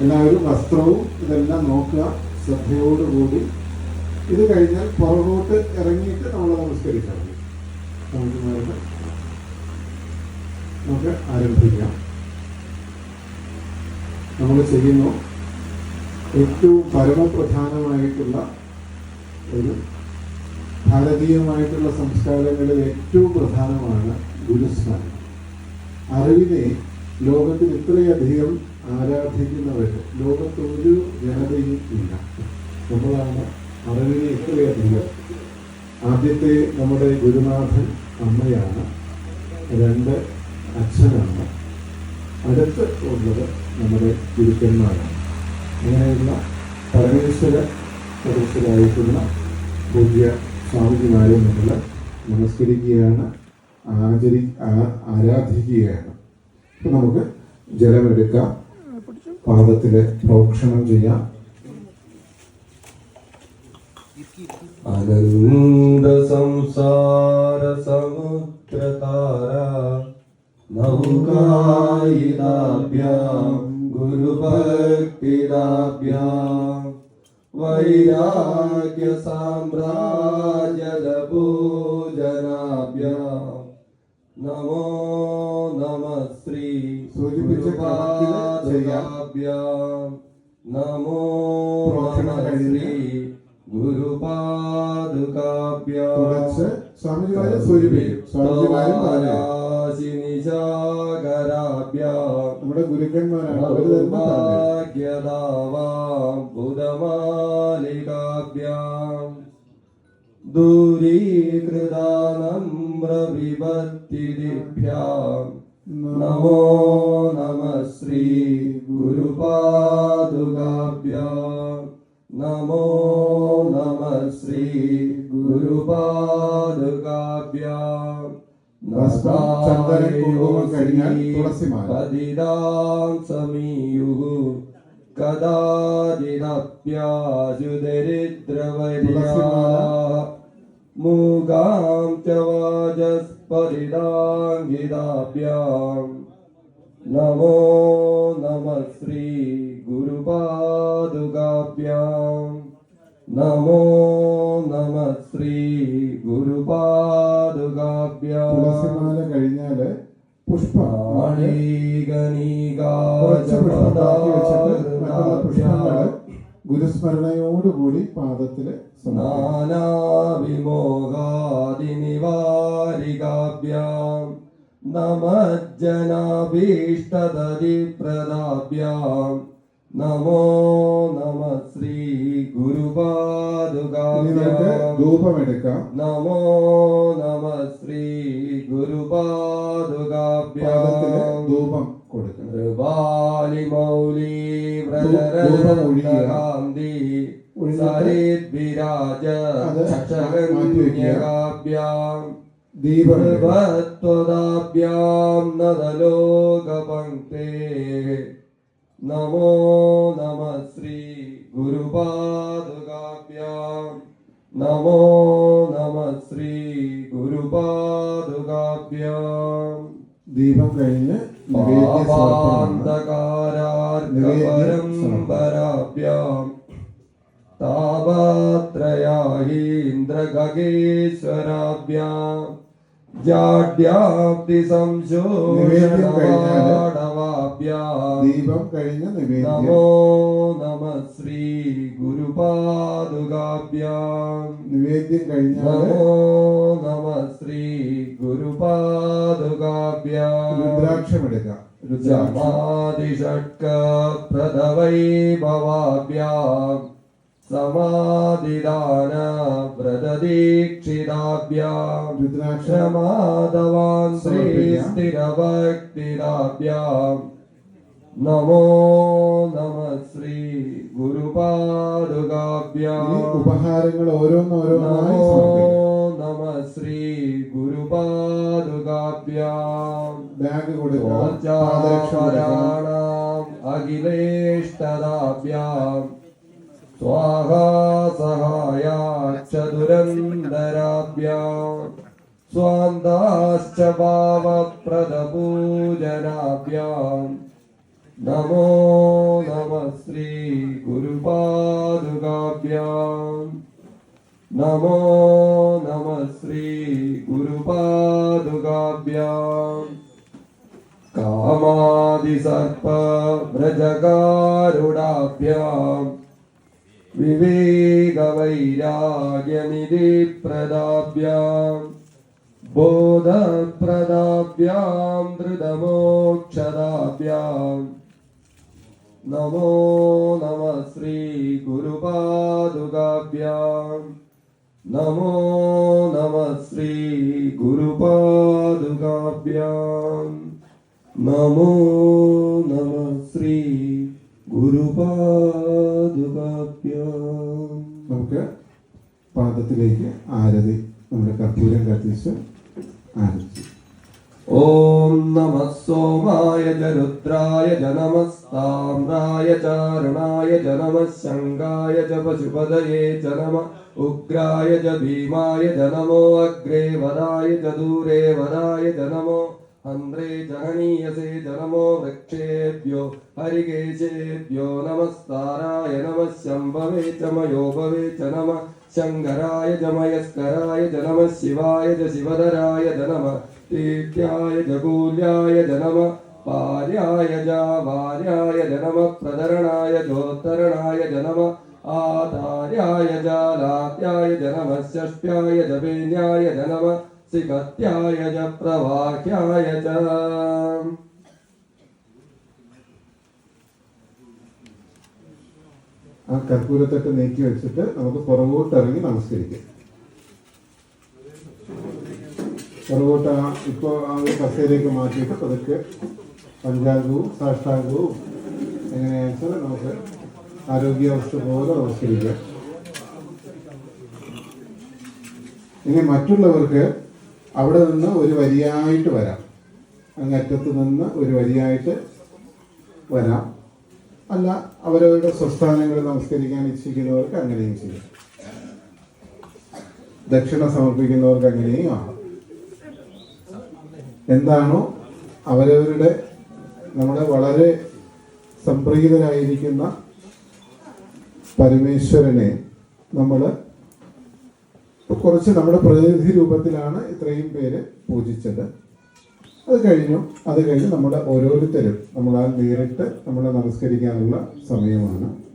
എല്ലാവരും വസ്ത്രവും ഇതെല്ലാം നോക്കുക ശ്രദ്ധയോടുകൂടി. ഇത് കഴിഞ്ഞാൽ പുറകോട്ട് ഇറങ്ങിയിട്ട് നമ്മൾ നമസ്കരിക്കണം. നമുക്ക് നമുക്ക് ആരംഭിക്കാം. നമ്മൾ ചെയ്യുന്നു. ഏറ്റവും പരമപ്രധാനമായിട്ടുള്ള ഒരു ഭാരതീയമായിട്ടുള്ള സംസ്കാരങ്ങളിൽ ഏറ്റവും പ്രധാനമാണ് ഗുരുസ്മരണം അറിവിനെ ലോകത്തിൽ ഇത്രയധികം ആരാധിക്കുന്നവർ ലോകത്ത് ഒരു ജനതയും ഇല്ല. നമ്മളാണ് അറിവിനെ ഇത്രയധികം. ആദ്യത്തെ നമ്മുടെ ഗുരുനാഥൻ അമ്മയാണ് രണ്ട് അച്ഛനാണ്. അടുത്ത് ഉള്ളത് നമ്മുടെ ഗുരുക്കന്മാരാണ്. അങ്ങനെയുള്ള പരമേശ്വര സദസ്യരായിട്ടുള്ള പൂജ്യ സ്വാമിജിമാരെ നമ്മൾ നമസ്കരിക്കുകയാണ് ആചരി ആരാധിക്കുകയാണ്. നമുക്ക് ജലമെടുക്കാം. പാദത്തിൽ പ്രോക്ഷണം ചെയ്യാം. അനന്ത സംസാര സമുദ്രതാര നൗകായിതാഭ്യാം വൈരാഗ്യ സാമ്രാജ്യപൂജനാഭ്യാം നമോ നമ ശ്രീ സൂചിപ്പിച്ചാഭ്യം നമോ ശ്രീ ഗുരുപാദുകാഭ്യാം. തുടച്ച് സ്വാമിജിമാരെ സൂചിപ്പിക്കും. സ്വാമിജിമാരും നമ്മുടെ ഗുരുക്കന്മാരാണ് അവർ തന്നെ ഭാഗ്യദാവാം ബുധമാലികാഭ്യാം. ദൂരീകൃതാനമ്രവിഭക്തിദിഭ്യാം നമോ നമ ശ്രീ ഗുരുപാദുകാഭ്യാം നമോ നമ ശ്രീ ഗുരുപാദുകാഭ്യാം കഴിഞ്ഞാൽ തുളസിമാല. പതിതാം സമീയുഃ കദാചിദപ്യാശുദരിദ്രവര്യാ തുളസിമാല. മൂകാം ച വാചസ്പതിതാംഗിതാഭ്യാം നമോ നമ ശ്രീ ഗുരുപാദുകാഭ്യാം നമോ നമ ശ്രീ ഗുരുപാദുകാഭ്യാം തുളസിമാല കഴിഞ്ഞാൽ പുഷ്പം കുറച്ച് പുഷ്പം ബാക്കി വെച്ചിട്ട് മറ്റുള്ള പുഷ്പങ്ങൾ ഗുരുസ്മരണയോടുകൂടി പാദത്തിൽ സമർപ്പിക്കും. നാനാവിമോഹാദിനിവാരികാഭ്യാം നമജ്ജനാഭീഷ്ടതരിപ്രദാഭ്യാം നമോ നമ ശ്രീ ഇനി നമുക്ക് ഗുരുപാദുകാഭ്യാം നമോ നമ ശ്രീ പാദത്തിൽ കൊടുക്കാം ധൂപം കൊടുക്കണം ൃപാലിമൗലി ധൂപമൊഴിയുക. സരിദ്വിരാജ അത് ചക്ഷകന്യകാഭ്യാം ദീപം നദലോകപങ്ക്തേ നമോ നമ ശ്രീ ഗുരുപാദുകാഭ്യാം നമോ നമ ശ്രീ ഗുരുപാദുകാഭ്യാം ദീപം കഴിഞ്ഞ് നിവേദ്യ നിവേദ്യം കഴിഞ്ഞാൽ സംശോഷണവാഭ്യാം ദീപം കഴിഞ്ഞ നമോ നമ ശ്രീ ഗുരുപാദുകാഭ്യാം. നിവേദ്യം കഴിഞ്ഞ നമോ നമ ശ്രീ ഗുരുപാദുകാഭ്യാം. രുദ്രാക്ഷം എടുക്കാം രുദ്രാക്ഷം समाधिषट्कप्रदवैभवाभ्यां समाधिदान व्रतदीक्षिताभ्यां രുദ്രാക്ഷം क्षमादवान् समर्पयामि। श्रीस्थिरभक्तिदाभ्यां नमो नमः श्री ഇനി गुरुपादुकाभ्यां ഉപഹാരങ്ങൾ ഓരോന്നോരോന്നായി नमो സമർപ്പിക്കാം नमः श्री गुरुपादुकाभ्यां ബാഗ് കൊടുക്കാം പാദരക്ഷ കൊടുക്കാം ോചാപരാണാം അഖിലേഷ്ടദാഭ്യാം. സ്വാഹാ സഹായാക്ഷദുരന്തരാഭ്യാം സ്വാന്താശ്ച ഭാവപ്രദപൂജനാഭ്യാം നമോ നമ ശ്രീ ഗുരുപാദുകാഭ്യാം. നമോ നമ ശ്രീ കാമാദിസർപ്പ വ്രജകാരുടാഭ്യാം വിവേകവൈരാഗ്യനിധി പ്രദാഭ്യാം ബോധപ്രദാഭ്യാം ധൃതമോക്ഷദാഭ്യാം നമോ നമ ശ്രീ ഗുരുപാദുകാഭ്യാം. നമോ നമ ശ്രീ ഗുരുപാദുകാഭ്യാം. നമുക്ക് പാദത്തിലേക്ക് ആരതി നമ്മുടെ കർപ്പൂരം കത്തിച്ച് ആരതി. ഓം നമ സോമായ ജരുദ്രായ ജനമസ്താമ്രായ ചാരണായ ജനമ നമ ശങ്കായ ച പശുപതയേ ജനമ ഉഗ്രായ ച ഭീമായ ജനമോ അഗ്രേ വരായ ച ദൂരേ വരായ ച നമോ ഹന്ത്രേ ച ഹനീയസേ ച നമോ വൃക്ഷേഭ്യോ ഹരികേശേഭ്യോ നമസ്താരായ നമ ശംഭവേ ച മയോഭവേ ച നമ ശങ്കരായ ച മയസ്കരായ ച നമ ശിവായ ച ശിവധരായ ച നമ തീർത്യായ ജകൂല്യായ ജനമ പാര്യായ ജാവാര്യായ ജനമ പ്രതരണായ ജോത്തരണായ ജനമ ആധാര്യായ ജാലാത്യായ ജനമ ഷഷ്ട്യായ ജപേന്യായ ജനമ സികത്യായ ജ പ്രവാഹ്യായ ച ആ കർപ്പൂരത്തൊക്കെ നീക്കി വെച്ചിട്ട് നമുക്ക് പുറകോട്ട് ഇറങ്ങി നമസ്കരിക്കാം. പുറകോട്ട് ആ ഇപ്പോൾ ആ ഒരു കസേരയൊക്കെ മാറ്റിയിട്ട് പതുക്കെ പഞ്ചാംഗവും സാഷ്ടാംഗവും എങ്ങനെയാണെന്ന് വെച്ചാൽ നമുക്ക് ആരോഗ്യാവസ്ഥ പോലെ നമസ്കരിക്കാം. ഇനി മറ്റുള്ളവർക്ക് അവിടെ നിന്ന് ഒരു വരിയായിട്ട് വരാം. അങ്ങറ്റത്ത് നിന്ന് ഒരു വരിയായിട്ട് വരാം. അല്ല അവരവരുടെ സ്വസ്ഥാനങ്ങൾ നമസ്കരിക്കാൻ ഇച്ഛിക്കുന്നവർക്ക് അങ്ങനെയും ചെയ്യാം. ദക്ഷിണ സമർപ്പിക്കുന്നവർക്ക് അങ്ങനെയും ആണ് എന്താണോ അവരവരുടെ നമ്മുടെ വളരെ സംപ്രീതരായിരിക്കുന്ന പരമേശ്വരനെ നമ്മൾ കുറച്ച് നമ്മുടെ പ്രതിനിധി രൂപത്തിലാണ് ഇത്രയും പേര് പൂജിച്ചത്. അത് കഴിഞ്ഞു. അത് കഴിഞ്ഞ് നമ്മുടെ ഓരോരുത്തരും നമ്മളാൽ നേരിട്ട് നമ്മളെ നമസ്കരിക്കാനുള്ള സമയമാണ്.